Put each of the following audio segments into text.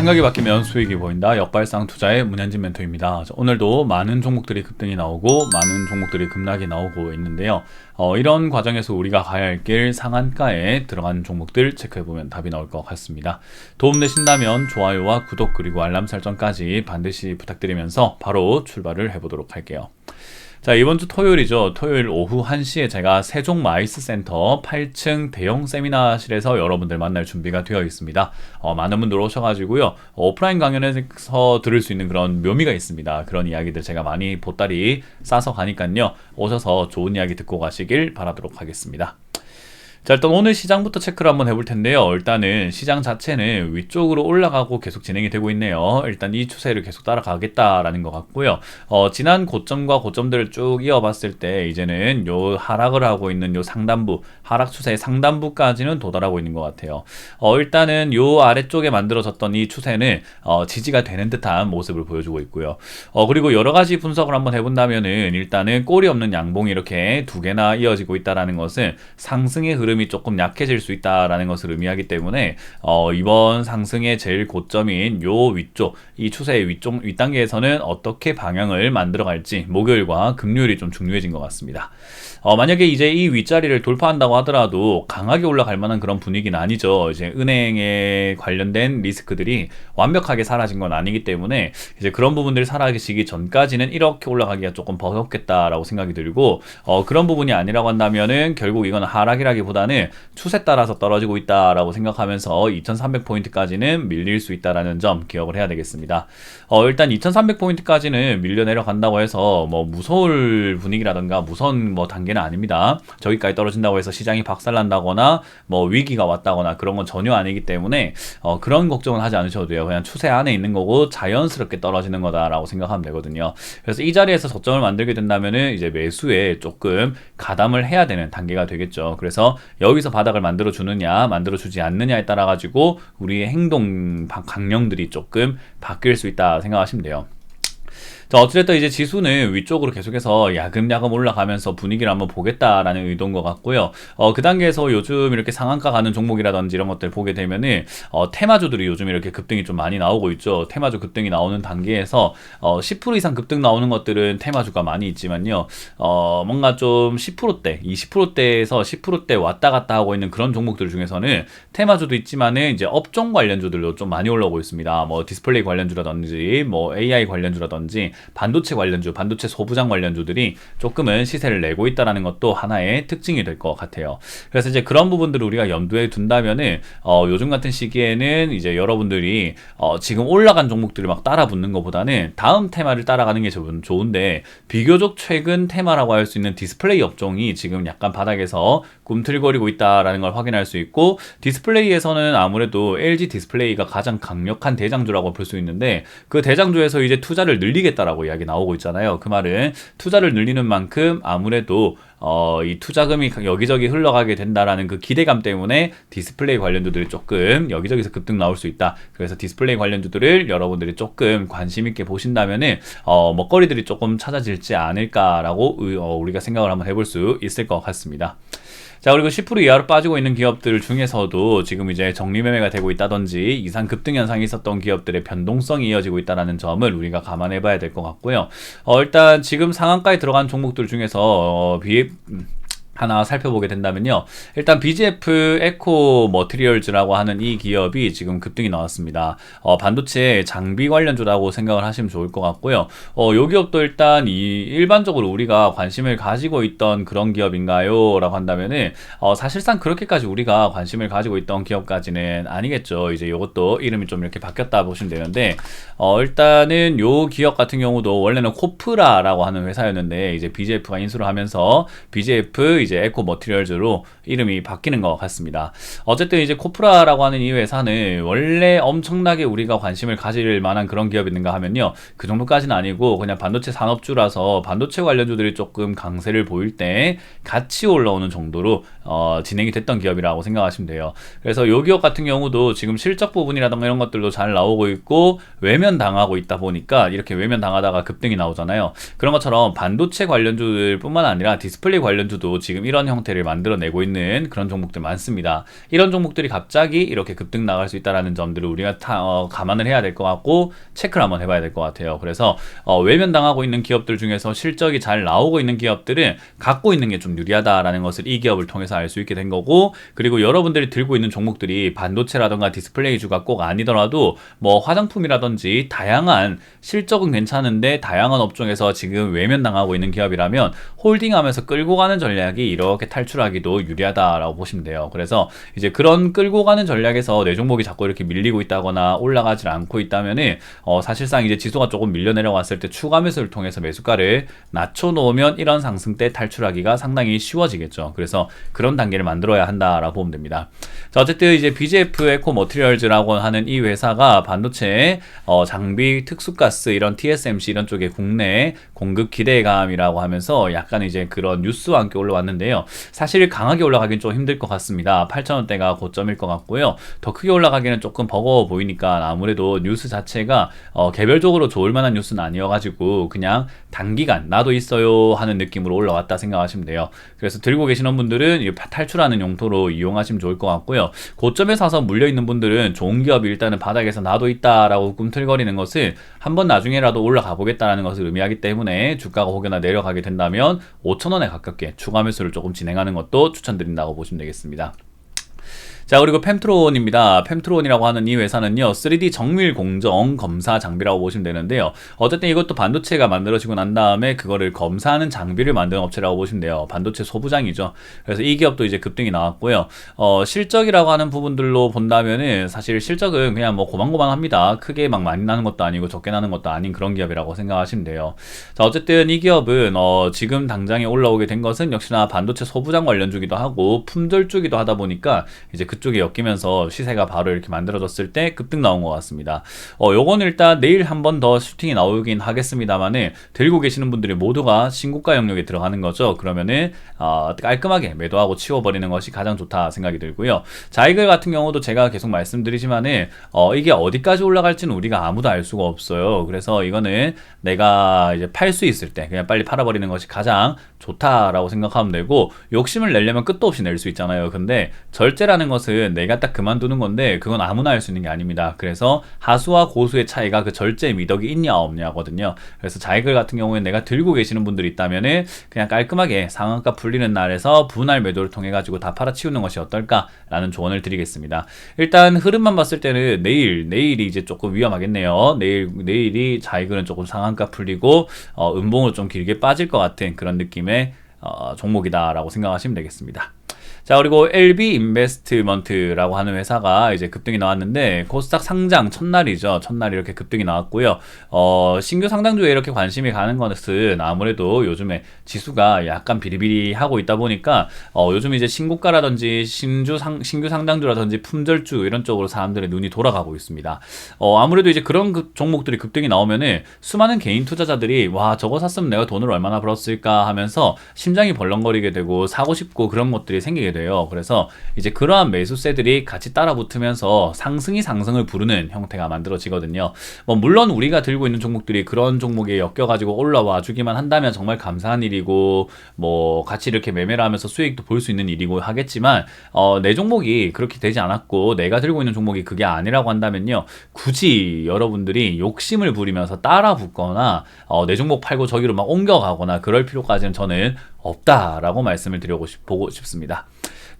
생각이 바뀌면 수익이 보인다. 역발상 투자의 문현진 멘토입니다. 오늘도 많은 종목들이 급등이 나오고 많은 종목들이 급락이 나오고 있는데요. 어, 이런 과정에서 우리가 가야 할 길 상한가에 들어간 종목들 체크해보면 답이 나올 것 같습니다. 도움 되신다면 좋아요와 구독 그리고 알람 설정까지 반드시 부탁드리면서 바로 출발을 해보도록 할게요. 자, 이번 주 토요일이죠. 토요일 오후 1시에 제가 세종 마이스 센터 8층 대형 세미나실에서 여러분들 만날 준비가 되어 있습니다. 어, 많은 분들 오셔가지고요. 오프라인 강연에서 들을 수 있는 그런 묘미가 있습니다. 그런 이야기들 제가 많이 보따리 싸서 가니까요. 오셔서 좋은 이야기 듣고 가시길 바라도록 하겠습니다. 자, 일단 오늘 시장부터 체크를 한번 해볼 텐데요. 일단은 시장 자체는 위쪽으로 올라가고 계속 진행이 되고 있네요. 일단 이 추세를 계속 따라가겠다라는 것 같고요. 어, 지난 고점과 고점들을 쭉 이어봤을 때 이제는 요 하락을 하고 있는 요 상단부, 하락 추세의 상단부까지는 도달하고 있는 것 같아요. 어, 일단은 요 아래쪽에 만들어졌던 이 추세는 어, 지지가 되는 듯한 모습을 보여주고 있고요. 어, 그리고 여러 가지 분석을 한번 해본다면은 일단은 꼬리 없는 양봉이 이렇게 두 개나 이어지고 있다라는 것은 상승의 흐름 흐름이 조금 약해질 수 있다라는 것을 의미하기 때문에 어, 이번 상승의 제일 고점인 요 위쪽 이 추세의 위쪽 윗단계에서는 어떻게 방향을 만들어 갈지 목요일과 금요일이 좀 중요해진 것 같습니다. 어, 만약에 이제 이 윗자리를 돌파한다고 하더라도 강하게 올라갈 만한 그런 분위기는 아니죠. 이제 은행에 관련된 리스크들이 완벽하게 사라진 건 아니기 때문에 이제 그런 부분들이 사라지기 전까지는 이렇게 올라가기가 조금 버겁겠다라고 생각이 들고 어, 그런 부분이 아니라고 한다면은 결국 이건 하락이라기보다 는 추세 따라서 떨어지고 있다라고 생각하면서 2300포인트까지는 밀릴 수 있다라는 점 기억을 해야 되겠습니다. 어, 일단 2300포인트까지는 밀려 내려간다고 해서 뭐 무서울 분위기라든가 무서운 뭐 단계 단계는 아닙니다. 저기까지 떨어진다고 해서 시장이 박살난다거나 뭐 위기가 왔다거나 그런 건 전혀 아니기 때문에 어, 그런 걱정은 하지 않으셔도 돼요. 그냥 추세 안에 있는 거고 자연스럽게 떨어지는 거다라고 생각하면 되거든요. 그래서 이 자리에서 저점을 만들게 된다면은 이제 매수에 조금 가담을 해야 되는 단계가 되겠죠. 그래서 여기서 바닥을 만들어 주느냐, 만들어 주지 않느냐에 따라 가지고 우리의 행동 강령들이 조금 바뀔 수 있다 생각하시면 돼요. 자, 어찌됐든 이제 지수는 위쪽으로 계속해서 야금야금 올라가면서 분위기를 한번 보겠다라는 의도인 것 같고요. 어, 그 단계에서 요즘 이렇게 상한가 가는 종목이라든지 이런 것들 보게 되면은, 어, 테마주들이 요즘 이렇게 급등이 좀 많이 나오고 있죠. 테마주 급등이 나오는 단계에서, 어, 10% 이상 급등 나오는 것들은 테마주가 많이 있지만요. 어, 뭔가 좀 10%대, 20%대에서 10%대 왔다 갔다 하고 있는 그런 종목들 중에서는 테마주도 있지만은 이제 업종 관련주들로 좀 많이 올라오고 있습니다. 뭐 디스플레이 관련주라든지, 뭐 AI 관련주라든지, 반도체 관련주, 반도체 소부장 관련주들이 조금은 시세를 내고 있다라는 것도 하나의 특징이 될 것 같아요. 그래서 이제 그런 부분들을 우리가 염두에 둔다면은 어, 요즘 같은 시기에는 이제 여러분들이 어, 지금 올라간 종목들을 막 따라 붙는 것보다는 다음 테마를 따라가는 게 좋은데 비교적 최근 테마라고 할 수 있는 디스플레이 업종이 지금 약간 바닥에서 꿈틀거리고 있다라는 걸 확인할 수 있고 디스플레이에서는 아무래도 LG 디스플레이가 가장 강력한 대장주라고 볼 수 있는데 그 대장주에서 이제 투자를 늘리겠다라 있다라고 이야기 나오고 있잖아요. 그 말은 투자를 늘리는 만큼 아무래도 어, 이 투자금이 여기저기 흘러가게 된다라는 그 기대감 때문에 디스플레이 관련주들이 조금 여기저기서 급등 나올 수 있다. 그래서 디스플레이 관련주들을 여러분들이 조금 관심 있게 보신다면은 어, 먹거리들이 조금 찾아질지 않을까라고 어, 우리가 생각을 한번 해볼 수 있을 것 같습니다. 자, 그리고 10% 이하로 빠지고 있는 기업들 중에서도 지금 이제 정리 매매가 되고 있다든지 이상 급등 현상이 있었던 기업들의 변동성이 이어지고 있다는 점을 우리가 감안해 봐야 될 것 같고요. 어, 일단 지금 상한가에 들어간 종목들 중에서 어, 비, 하나 살펴보게 된다면요. 일단 BGF 에코 머티리얼즈라고 하는 이 기업이 지금 급등이 나왔습니다. 어, 반도체 장비 관련주라고 생각을 하시면 좋을 것 같고요. 어, 요 기업도 일단 이 일반적으로 우리가 관심을 가지고 있던 그런 기업인가요? 라고 한다면은 어, 사실상 그렇게까지 우리가 관심을 가지고 있던 기업까지는 아니겠죠. 이제 요것도 이름이 좀 이렇게 바뀌었다 보시면 되는데 어, 일단은 요 기업 같은 경우도 원래는 코프라라고 하는 회사였는데 이제 BGF가 인수를 하면서 BGF 이제 에코 머티리얼즈로 이름이 바뀌는 것 같습니다. 어쨌든 이제 코프라라고 하는 이 회사는 원래 엄청나게 우리가 관심을 가질 만한 그런 기업인가 하면요. 그 정도까지는 아니고 그냥 반도체 산업주라서 반도체 관련주들이 조금 강세를 보일 때 같이 올라오는 정도로 어, 진행이 됐던 기업이라고 생각하시면 돼요. 그래서 요 기업 같은 경우도 지금 실적 부분이라던가 이런 것들도 잘 나오고 있고 외면 당하고 있다 보니까 이렇게 외면 당하다가 급등이 나오잖아요. 그런 것처럼 반도체 관련주들 뿐만 아니라 디스플레이 관련주도 지금 이런 형태를 만들어내고 있는 그런 종목들 많습니다. 이런 종목들이 갑자기 이렇게 급등 나갈 수 있다라는 점들을 우리가 타, 어, 감안을 해야 될 것 같고 체크를 한번 해봐야 될 것 같아요. 그래서 어, 외면당하고 있는 기업들 중에서 실적이 잘 나오고 있는 기업들은 갖고 있는 게 좀 유리하다라는 것을 이 기업을 통해서 알 수 있게 된 거고 그리고 여러분들이 들고 있는 종목들이 반도체라던가 디스플레이주가 꼭 아니더라도 뭐 화장품이라든지 다양한 실적은 괜찮은데 다양한 업종에서 지금 외면당하고 있는 기업이라면 홀딩하면서 끌고 가는 전략이 이렇게 탈출하기도 유리하다라고 보시면 돼요. 그래서 이제 그런 끌고 가는 전략에서 내 종목이 자꾸 이렇게 밀리고 있다거나 올라가질 않고 있다면은 어 사실상 이제 지수가 조금 밀려 내려왔을 때 추가 매수를 통해서 매수가를 낮춰 놓으면 이런 상승 때 탈출하기가 상당히 쉬워지겠죠. 그래서 그런 단계를 만들어야 한다라고 보면 됩니다. 자, 어쨌든 이제 BGF 에코 머티리얼즈라고 하는 이 회사가 반도체, 어, 장비, 특수가스 이런 TSMC 이런 쪽에 국내 공급 기대감이라고 하면서 약간 이제 그런 뉴스와 함께 올라왔 는데요. 사실 강하게 올라가긴 좀 힘들 것 같습니다. 8,000원대가 고점일 것 같고요. 더 크게 올라가기는 조금 버거워 보이니까 아무래도 뉴스 자체가 어, 개별적으로 좋을 만한 뉴스는 아니어가지고 그냥 단기간 나도 있어요 하는 느낌으로 올라왔다 생각하시면 돼요. 그래서 들고 계시는 분들은 탈출하는 용도로 이용하시면 좋을 것 같고요. 고점에 사서 물려 있는 분들은 좋은 기업이 일단은 바닥에서 나도 있다라고 꿈틀거리는 것을 한번 나중에라도 올라가 보겠다라는 것을 의미하기 때문에 주가가 혹여나 내려가게 된다면 5천원에 가깝게 추가 매수 를 조금 진행하는 것도 추천드린다고 보시면 되겠습니다. 자 그리고 펜트론입니다. 펜트론이라고 하는 이 회사는요 3D 정밀 공정 검사 장비라고 보시면 되는데요. 어쨌든 이것도 반도체가 만들어지고 난 다음에 그거를 검사하는 장비를 만드는 업체라고 보시면 돼요. 반도체 소부장이죠. 그래서 이 기업도 이제 급등이 나왔고요. 어, 실적이라고 하는 부분들로 본다면은 사실 실적은 그냥 뭐 고만고만합니다. 크게 막 많이 나는 것도 아니고 적게 나는 것도 아닌 그런 기업이라고 생각하시면 돼요. 자 어쨌든 이 기업은 어, 지금 당장에 올라오게 된 것은 역시나 반도체 소부장 관련 주기도 하고 품절 주기도 하다 보니까 이제 그 그쪽에 엮이면서 시세가 바로 이렇게 만들어졌을 때 급등 나온 것 같습니다. 어, 요건 일단 내일 한 번 더 슈팅이 나오긴 하겠습니다만은 들고 계시는 분들이 모두가 신고가 영역에 들어가는 거죠. 그러면은 어, 깔끔하게 매도하고 치워버리는 것이 가장 좋다 생각이 들고요. 자이글 같은 경우도 제가 계속 말씀드리지만은 어, 이게 어디까지 올라갈지는 우리가 아무도 알 수가 없어요. 그래서 이거는 내가 이제 팔 수 있을 때 그냥 빨리 팔아버리는 것이 가장 좋다라고 생각하면 되고 욕심을 내려면 끝도 없이 낼 수 있잖아요. 근데 절제라는 것은 내가 딱 그만두는 건데 그건 아무나 할 수 있는 게 아닙니다. 그래서 하수와 고수의 차이가 그 절제 미덕이 있냐 없냐거든요. 그래서 자이글 같은 경우에 내가 들고 계시는 분들이 있다면은 그냥 깔끔하게 상한가 풀리는 날에서 분할 매도를 통해 가지고 다 팔아치우는 것이 어떨까라는 조언을 드리겠습니다. 일단 흐름만 봤을 때는 내일 내일이 이제 조금 위험하겠네요. 내일 내일이 자이글은 조금 상한가 풀리고 어, 음봉으로 좀 길게 빠질 것 같은 그런 느낌의 어, 종목이다라고 생각하시면 되겠습니다. 자, 그리고 LB 인베스트먼트라고 하는 회사가 이제 급등이 나왔는데 코스닥 상장 첫날이죠. 첫날 이렇게 급등이 나왔고요. 어, 신규 상장주에 이렇게 관심이 가는 것은 아무래도 요즘에 지수가 약간 비리비리하고 있다 보니까 어, 요즘 이제 신고가라든지 신주 상, 신규 상장주라든지 품절주 이런 쪽으로 사람들의 눈이 돌아가고 있습니다. 어, 아무래도 이제 그런 그 종목들이 급등이 나오면은 수많은 개인 투자자들이 와, 저거 샀으면 내가 돈을 얼마나 벌었을까 하면서 심장이 벌렁거리게 되고 사고 싶고 그런 것들이 생기게 생기게 돼요. 그래서 이제 그러한 매수세들이 같이 따라 붙으면서 상승이 상승을 부르는 형태가 만들어지거든요. 뭐 물론 우리가 들고 있는 종목들이 그런 종목에 엮여가지고 올라와 주기만 한다면 정말 감사한 일이고 뭐 같이 이렇게 매매를 하면서 수익도 볼 수 있는 일이고 하겠지만 어, 내 종목이 그렇게 되지 않았고 내가 들고 있는 종목이 그게 아니라고 한다면요 굳이 여러분들이 욕심을 부리면서 따라 붙거나 어, 내 종목 팔고 저기로 막 옮겨가거나 그럴 필요까지는 저는 없다라고 말씀을 드리고 싶, 보고 싶습니다.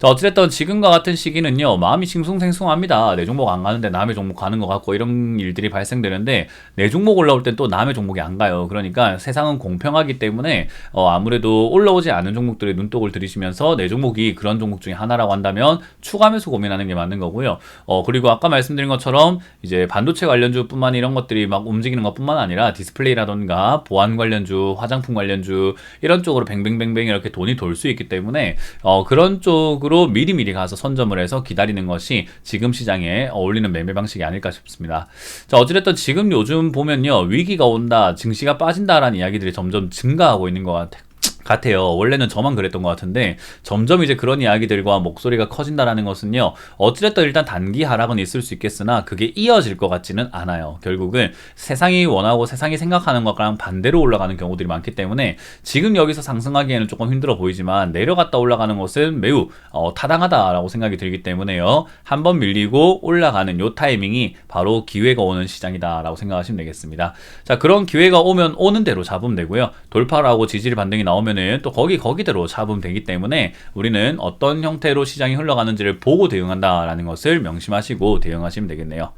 자, 어찌됐든 지금과 같은 시기는요, 마음이 싱숭생숭합니다. 내 종목 안 가는데 남의 종목 가는 것 같고 이런 일들이 발생되는데, 내 종목 올라올 땐 또 남의 종목이 안 가요. 그러니까 세상은 공평하기 때문에, 어, 아무래도 올라오지 않은 종목들의 눈독을 들이시면서 내 종목이 그런 종목 중에 하나라고 한다면 추가 매수 고민하는 게 맞는 거고요. 어, 그리고 아까 말씀드린 것처럼 이제 반도체 관련주 뿐만 이런 것들이 막 움직이는 것 뿐만 아니라 디스플레이라던가 보안 관련주, 화장품 관련주 이런 쪽으로 뱅뱅뱅 뱅 이렇게 돈이 돌 수 있기 때문에, 어, 그런 쪽으로 미리미리 가서 선점을 해서 기다리는 것이 지금 시장에 어울리는 매매 방식이 아닐까 싶습니다. 자, 어찌됐든 지금 요즘 보면요. 위기가 온다, 증시가 빠진다라는 이야기들이 점점 증가하고 있는 것 같아요. 같아요. 원래는 저만 그랬던 것 같은데 점점 이제 그런 이야기들과 목소리가 커진다라는 것은요. 어찌됐든 일단 단기 하락은 있을 수 있겠으나 그게 이어질 것 같지는 않아요. 결국은 세상이 원하고 세상이 생각하는 것과랑 반대로 올라가는 경우들이 많기 때문에 지금 여기서 상승하기에는 조금 힘들어 보이지만 내려갔다 올라가는 것은 매우 어, 타당하다라고 생각이 들기 때문에요. 한번 밀리고 올라가는 요 타이밍이 바로 기회가 오는 시장이다라고 생각하시면 되겠습니다. 자 그런 기회가 오면 오는 대로 잡으면 되고요. 돌파라고 지지리 반등이 나오 면은 또 거기 거기대로 잡으면 되기 때문에 우리는 어떤 형태로 시장이 흘러가는지를 보고 대응한다라는 것을 명심하시고 대응하시면 되겠네요.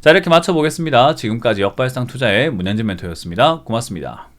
자 이렇게 맞춰보겠습니다. 지금까지 역발상 투자의 문현진 멘토였습니다. 고맙습니다.